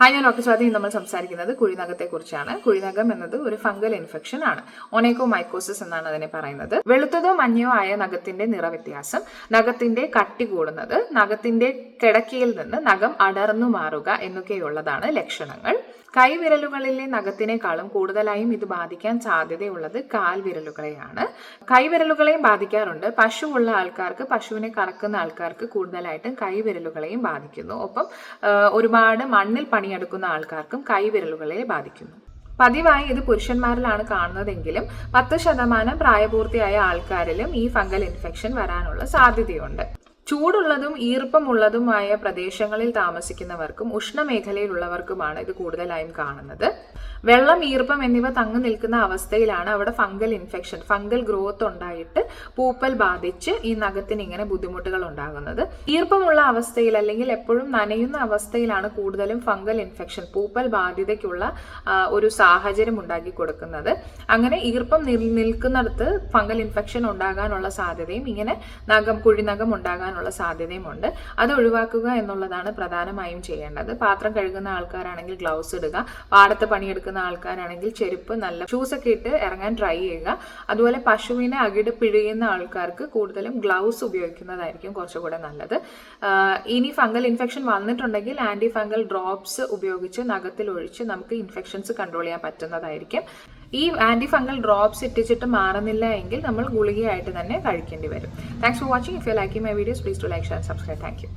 Hi ഞാൻ doctor Swathi. നമ്മൾ സംസാരിക്കുന്നത് കുഴിനകത്തെക്കുറിച്ചാണ്. കുഴിനകം എന്നത് ഒരു ഫംഗൽ ഇൻഫെക്ഷൻ ആണ്. ഒനേക്കോ മൈക്കോസിസ് എന്നാണ് അതിനെ പറയുന്നത്. വെളുത്തതോ മഞ്ഞയോ ആയ നഖത്തിന്റെ നിറവ്യത്യാസം നഖത്തിന്റെ കട്ടി കൂടുന്നത് നഖത്തിന്റെ കിടക്കിയിൽ നിന്ന് നഖം അടർന്നു മാറുക എന്നൊക്കെയുള്ളതാണ് ലക്ഷണങ്ങൾ. കൈവിരലുകളിലെ നഖത്തിനേക്കാളും കൂടുതലായും ഇത് ബാധിക്കാൻ സാധ്യതയുള്ളത് കാൽവിരലുകളെയാണ്. കൈവിരലുകളെയും ബാധിക്കാറുണ്ട്. പശുവുള്ള ആൾക്കാർക്ക് പശുവിനെ കറക്കുന്ന ആൾക്കാർക്ക് കൂടുതലായിട്ടും കൈവിരലുകളെയും ബാധിക്കുന്നു. ഒപ്പം ഒരുപാട് മണ്ണിൽ പണിയെടുക്കുന്ന ആൾക്കാർക്കും കൈവിരലുകളെ ബാധിക്കുന്നു. പതിവായി ഇത് പുരുഷന്മാരിലാണ് കാണുന്നതെങ്കിലും പത്ത് ശതമാനം പ്രായപൂർത്തിയായ ആൾക്കാരിലും ഈ ഫംഗൽ ഇൻഫെക്ഷൻ വരാനുള്ള സാധ്യതയുണ്ട്. ചൂടുള്ളതും ഈർപ്പമുള്ളതുമായ പ്രദേശങ്ങളിൽ താമസിക്കുന്നവർക്കും ഉഷ്ണമേഖലയിലുള്ളവർക്കുമാണ് ഇത് കൂടുതലായും കാണുന്നത്. വെള്ളം ഈർപ്പം എന്നിവ തങ്ങി നിൽക്കുന്ന അവസ്ഥയിലാണ് അവിടെ ഫംഗൽ ഇൻഫെക്ഷൻ ഫംഗൽ ഗ്രോത്ത് ഉണ്ടായിട്ട് പൂപ്പൽ ബാധിച്ച് ഈ നഖത്തിന് ഇങ്ങനെ ബുദ്ധിമുട്ടുകൾ ഉണ്ടാകുന്നത്. ഈർപ്പമുള്ള അവസ്ഥയിൽ അല്ലെങ്കിൽ എപ്പോഴും നനയുന്ന അവസ്ഥയിലാണ് കൂടുതലും ഫംഗൽ ഇൻഫെക്ഷൻ പൂപ്പൽ ബാധ്യതയ്ക്കുള്ള ഒരു സാഹചര്യം ഉണ്ടാക്കി കൊടുക്കുന്നത്. അങ്ങനെ ഈർപ്പം നിൽ- നിൽക്കുന്നിടത്ത് ഫംഗൽ ഇൻഫെക്ഷൻ ഉണ്ടാകാനുള്ള സാധ്യതയും ഇങ്ങനെ നഖം കുഴിനഖം ഉണ്ടാകാനുള്ള സാധ്യതയുമുണ്ട്. അത് ഒഴിവാക്കുക എന്നുള്ളതാണ് പ്രധാനമായും ചെയ്യേണ്ടത്. പാത്രം കഴുകുന്ന ആൾക്കാരാണെങ്കിൽ ഗ്ലൗസ് ഇടുക. പാടത്ത് പണിയെടുക്കുന്ന ആൾക്കാരാണെങ്കിൽ ചെരുപ്പ് നല്ല ഷൂസ് ഒക്കെ ഇട്ട് ഇറങ്ങാൻ ട്രൈ ചെയ്യുക. അതുപോലെ പശുവിനെ അകിട് പിഴിയുന്ന ആൾക്കാർക്ക് കൂടുതലും ഗ്ലൗസ് ഉപയോഗിക്കുന്നതായിരിക്കും കുറച്ചുകൂടെ നല്ലത്. ഇനി ഫംഗൽ ഇൻഫെക്ഷൻ വന്നിട്ടുണ്ടെങ്കിൽ ആന്റി ഫംഗൽ ഡ്രോപ്സ് ഉപയോഗിച്ച് നഖത്തിൽ ഒഴിച്ച് നമുക്ക് ഇൻഫെക്ഷൻസ് കൺട്രോൾ ചെയ്യാൻ പറ്റുന്നതായിരിക്കും. ഈ ആന്റി ഫംഗൽ ഡ്രോപ്സ് ഇട്ടിച്ചിട്ട് മാറുന്നില്ല എങ്കിൽ നമ്മൾ ഗുളികയായിട്ട് തന്നെ കഴിക്കേണ്ടി വരും. Thanks for watching if you like my videos please to like share subscribe thank you